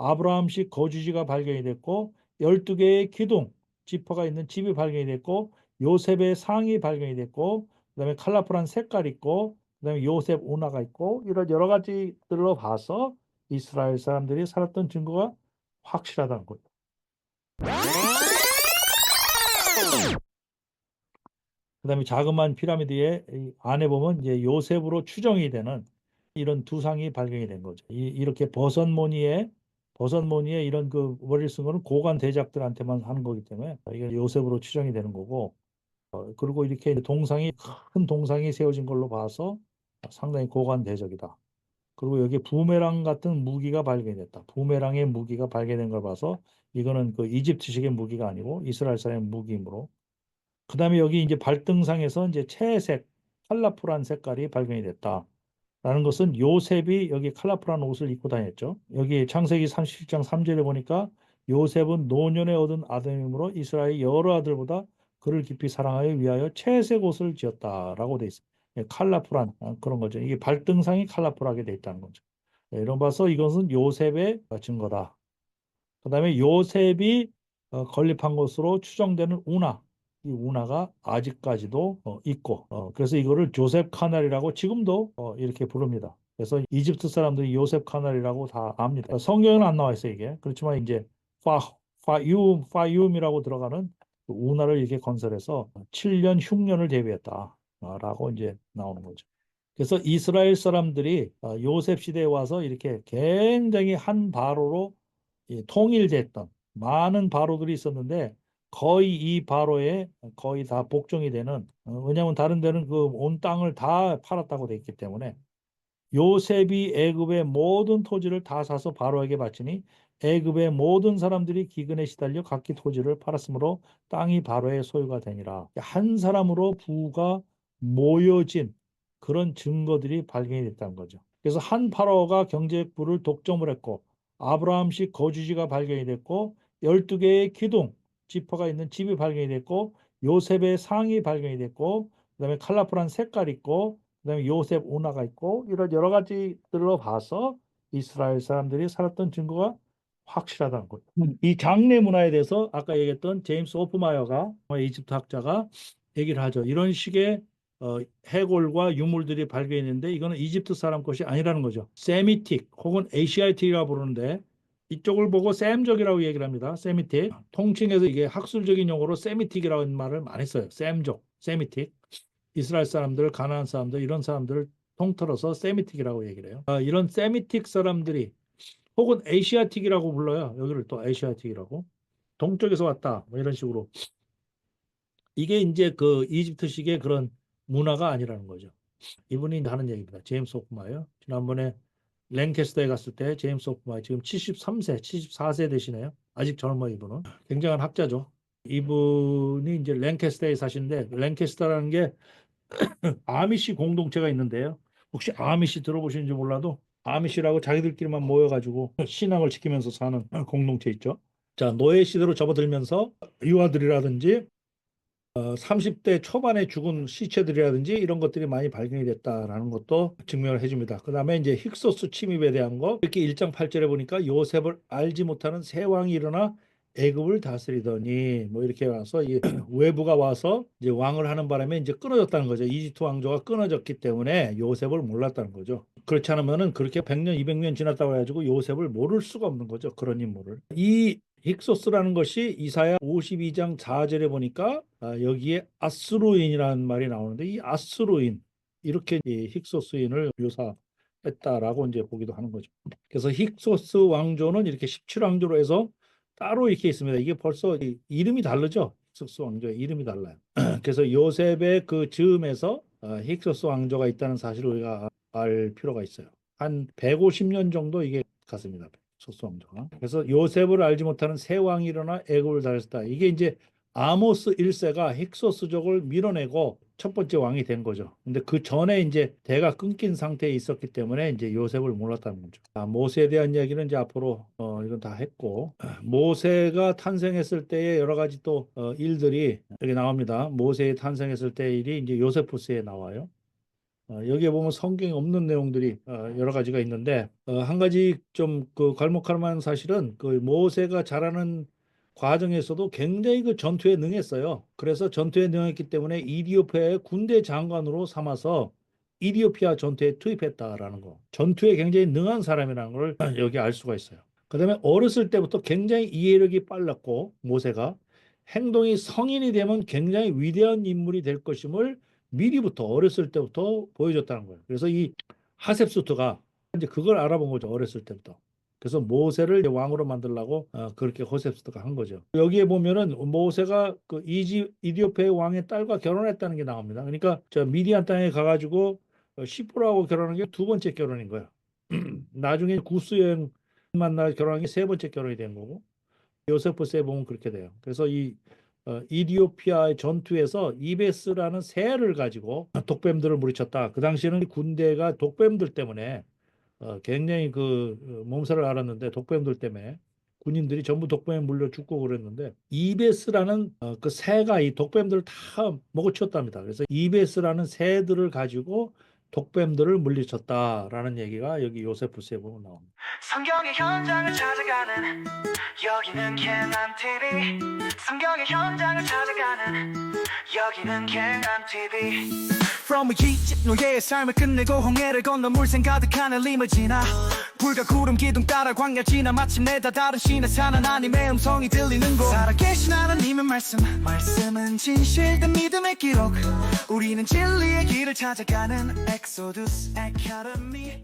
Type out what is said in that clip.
아브라함식 거주지가 발견이 됐고 12개의 기둥 지퍼가 있는 집이 발견이 됐고 요셉의 상이 발견이 됐고 그다음에 컬러풀한 색깔 있고 그다음에 요셉 운하가 있고 이런 여러 가지들로 봐서 이스라엘 사람들이 살았던 증거가 확실하다는 거예요. 그다음에 자그마한 피라미드의 이 안에 보면 이제 요셉으로 추정이 되는 이런 두 상이 발견이 된 거죠. 이, 이렇게 버섯 무늬에 무늬에 이런 그 머리를 쓴 거는 고관 대작들한테만 하는 거기 때문에 이게 요셉으로 추정이 되는 거고 어, 그리고 이렇게 동상이 큰 동상이 세워진 걸로 봐서 상당히 고관 대적이다. 그리고 여기 부메랑 같은 무기가 발견됐다. 부메랑의 무기가 발견된 걸 봐서 이거는 그 이집트식의 무기가 아니고 이스라엘 사람의 무기이므로 그 다음에 여기 이제 발등상에서 이제 채색 컬러풀한 색깔이 발견이 됐다. 라는 것은 요셉이 여기 컬러풀한 옷을 입고 다녔죠. 여기 창세기 37장 3절에 보니까 요셉은 노년에 얻은 아들이므로 이스라엘 여러 아들보다 그를 깊이 사랑하여 위하여 채색 옷을 지었다라고 돼 있어요. 예, 컬러풀한 아, 그런 거죠. 이게 발등상이 컬러풀하게 돼 있다는 거죠. 예, 이런 봐서 이것은 요셉의 증거다. 그 다음에 요셉이 어, 건립한 것으로 추정되는 운하, 이 운하가 아직까지도 어, 있고, 어, 그래서 이거를 조셉 카날이라고 지금도 어, 이렇게 부릅니다. 그래서 이집트 사람들이 요셉 카날이라고 다 압니다. 성경에는 안 나와 있어요 이게. 그렇지만 이제 파 파유움 파유움이라고 들어가는 그 운하를 이렇게 건설해서 7년 흉년을 대비했다라고 이제 나오는 거죠. 그래서 이스라엘 사람들이 어, 요셉 시대에 와서 이렇게 굉장히 한 바로로 예, 통일됐던 많은 바로들이 있었는데 거의 이 바로에 거의 다 복종이 되는 어, 왜냐하면 다른 데는 그 온 땅을 다 팔았다고 돼 있기 때문에 요셉이 애굽의 모든 토지를 다 사서 바로에게 바치니 애굽의 모든 사람들이 기근에 시달려 각기 토지를 팔았으므로 땅이 바로의 소유가 되니라. 한 사람으로 부가 모여진 그런 증거들이 발견이 됐다는 거죠. 그래서 한 파라오가 경제부를 독점을 했고 아브라함식 거주지가 발견이 됐고 12개의 기둥 지퍼가 있는 집이 발견이 됐고 요셉의 상이 발견이 됐고 그다음에 컬러풀한 색깔 있고 그다음에 요셉 운하가 있고 이런 여러 가지들로 봐서 이스라엘 사람들이 살았던 증거가 확실하다는 거예요. 이 장례 문화에 대해서 아까 얘기했던 제임스 오프마이어가 이집트 학자가 얘기를 하죠. 이런 식의 어, 해골과 유물들이 발견했는데 이거는 이집트 사람 것이 아니라는 거죠. 세미틱 혹은 에시아틱이라고 부르는데 이쪽을 보고 셈족이라고 얘기를 합니다. 세미틱. 통칭해서 이게 학술적인 용어로 세미틱이라는 말을 많이 써요. 셈족, 세미틱. 이스라엘 사람들, 가나안 사람들 이런 사람들을 통틀어서 세미틱이라고 얘기를 해요. 어, 이런 세미틱 사람들이 혹은 에시아틱이라고 불러요. 여기를 또 에시아틱이라고. 동쪽에서 왔다. 뭐 이런 식으로. 이게 이제 그 이집트식의 그런 문화가 아니라는 거죠. 이분이 하는 얘기입니다. 제임스 오프마요. 지난번에 랭캐스터에 갔을 때 제임스 오프마 지금 73세, 74세 되시네요. 아직 젊어 이분은. 굉장한 학자죠. 이분이 이제 랭캐스터에 사시는데 랭캐스터라는 게 아미시 공동체가 있는데요. 혹시 아미시 들어보시는지 몰라도 아미시라고 자기들끼리만 모여가지고 신앙을 지키면서 사는 공동체 있죠. 자, 노예 시대로 접어들면서 유아들이라든지 어, 30대 초반에 죽은 시체들이라든지 이런 것들이 많이 발견이 됐다라는 것도 증명을 해줍니다. 그 다음에 이제 힉소스 침입에 대한 거 이렇게 1장 8절에 보니까 요셉을 알지 못하는 새 왕이 일어나 애굽을 다스리더니 뭐 이렇게 와서 이 외부가 와서 이제 왕을 하는 바람에 이제 끊어졌다는 거죠. 이집트 왕조가 끊어졌기 때문에 요셉을 몰랐다는 거죠. 그렇지 않으면은 그렇게 100년, 200년 지났다고 해가지고 요셉을 모를 수가 없는 거죠. 그런 인물을. 이 힉소스라는 것이 이사야 52장 4절에 보니까 아, 여기에 아스루인이라는 말이 나오는데 이 아스루인 이렇게 이 힉소스인을 묘사했다라고 이제 보기도 하는 거죠. 그래서 힉소스 왕조는 이렇게 17왕조로 해서 따로 이렇게 있습니다. 이게 벌써 이름이 다르죠. 힉소스 왕조의 이름이 달라요. 그래서 요셉의 그 즈음에서 아, 힉소스 왕조가 있다는 사실을 우리가 알 필요가 있어요. 한 150년 정도 이게 갔습니다. 소스 왕조가. 그래서 요셉을 알지 못하는 새 왕이 일어나 애굽을 다녔다. 이게 이제 아모스 1세가 힉소스족을 밀어내고 첫 번째 왕이 된 거죠. 근데 그 전에 이제 대가 끊긴 상태에 있었기 때문에 이제 요셉을 몰랐다는 거죠. 아, 모세에 대한 이야기는 이제 앞으로 어, 이건 다 했고 모세가 탄생했을 때의 여러 가지 또 어, 일들이 여기 나옵니다. 모세의 탄생했을 때 일이 이제 요세푸스에 나와요. 어, 여기에 보면 성경에 없는 내용들이 어, 여러 가지가 있는데 어, 한 가지 좀 그 괄목할 만한 사실은 그 모세가 자라는 과정에서도 굉장히 그 전투에 능했어요. 그래서 전투에 능했기 때문에 이디오피아의 군대 장관으로 삼아서 이디오피아 전투에 투입했다라는 거. 전투에 굉장히 능한 사람이라는 걸 여기 알 수가 있어요. 그 다음에 어렸을 때부터 굉장히 이해력이 빨랐고 모세가 행동이 성인이 되면 굉장히 위대한 인물이 될 것임을 미리부터 어렸을 때부터 보여줬다는 거예요. 그래서 이 하셉수트가 이제 그걸 알아본 거죠. 어렸을 때부터. 그래서 모세를 왕으로 만들려고 어, 그렇게 호셉스트가 한 거죠. 여기에 보면은 모세가 그 이지 이디오피아의 왕의 딸과 결혼했다는 게 나옵니다. 그러니까 저 미디안 땅에 가가지고 어, 시프라하고 결혼한 게 두 번째 결혼인 거예요. 나중에 구스 여행 만나 결혼한 게 세 번째 결혼이 된 거고 요세프스에 보면 그렇게 돼요. 그래서 이 어, 이디오피아의 전투에서 이베스라는 새를 가지고 독뱀들을 물리쳤다. 그 당시에는 군대가 독뱀들 때문에 어, 굉장히 그 어, 몸살을 앓았는데 독뱀들 때문에 군인들이 전부 독뱀에 물려 죽고 그랬는데 이베스라는 어, 그 새가 이 독뱀들을 다 먹어치웠답니다. 그래서 이베스라는 새들을 가지고 독뱀들을 물리쳤다라는 얘기가 여기 요세프스에 보면 나옵니다. 성경의 현장을 찾아가는 여기는 캔안 TV 성경의 현장을 찾아가는 여기는 캔안 TV From Egypt 노예의 삶을 끝내고 홍해를 건너 물샘 가득한 림을 지나 불과 구름 기둥 따라 광야 지나 마침내 다 다른 신의 산 하나님의 음성이 들리는 곳. 살아계신 하나님의 말씀. 말씀은 진실된 믿음의 기록. 우리는 진리의 길을 찾아가는 엑소두스 아카데미